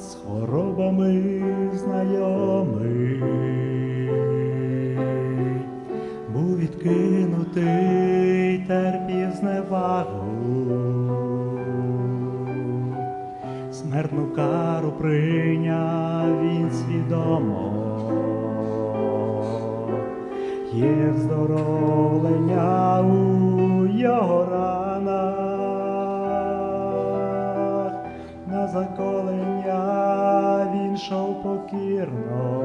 з хворобами знайомий, був відкинутий, терпів зневагу, смертну кару прийняв він свідомо, є вздоровлення у його ранах, він йшов покірно,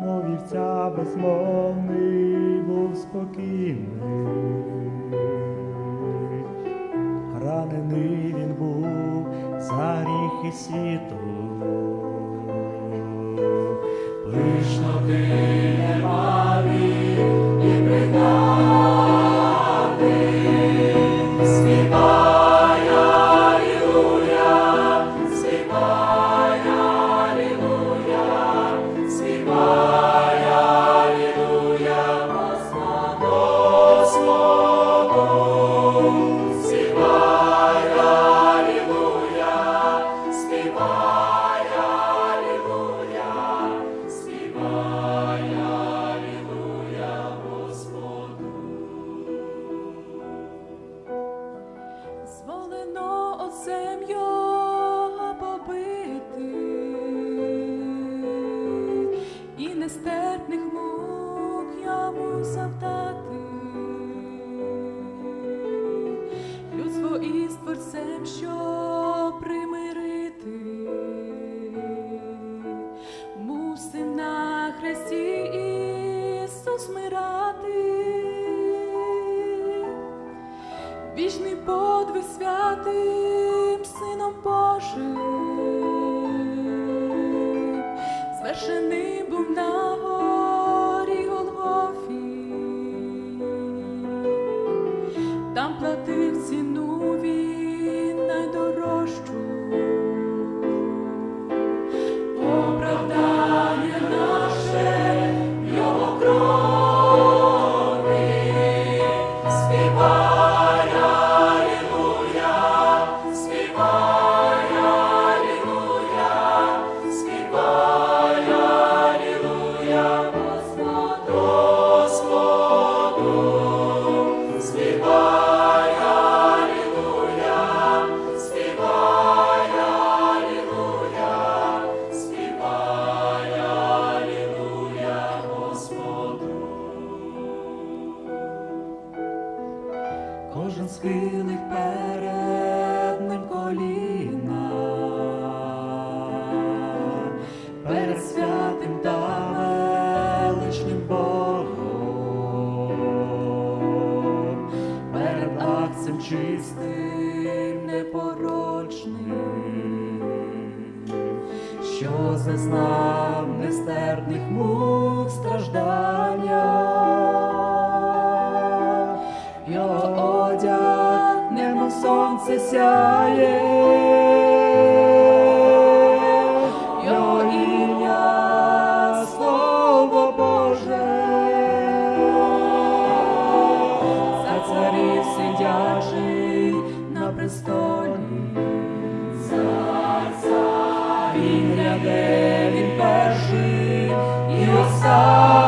мов вівця безмовний був спокійний. Ранений він був за гріхи світу. Творцем, що примирити, мусим на хресті Ісус мирати. Вічний подвиг святим Сином Божим, Кожен схилить перед ним коліна, перед святим та величним Богом, перед акцем чистим, непорочним, що зазнав нестерпних мук страждання. Його одяг, немов сонце сяє, його ім'я, слово Боже, за царів сидячий на престолі, він ряде, він перший і останній.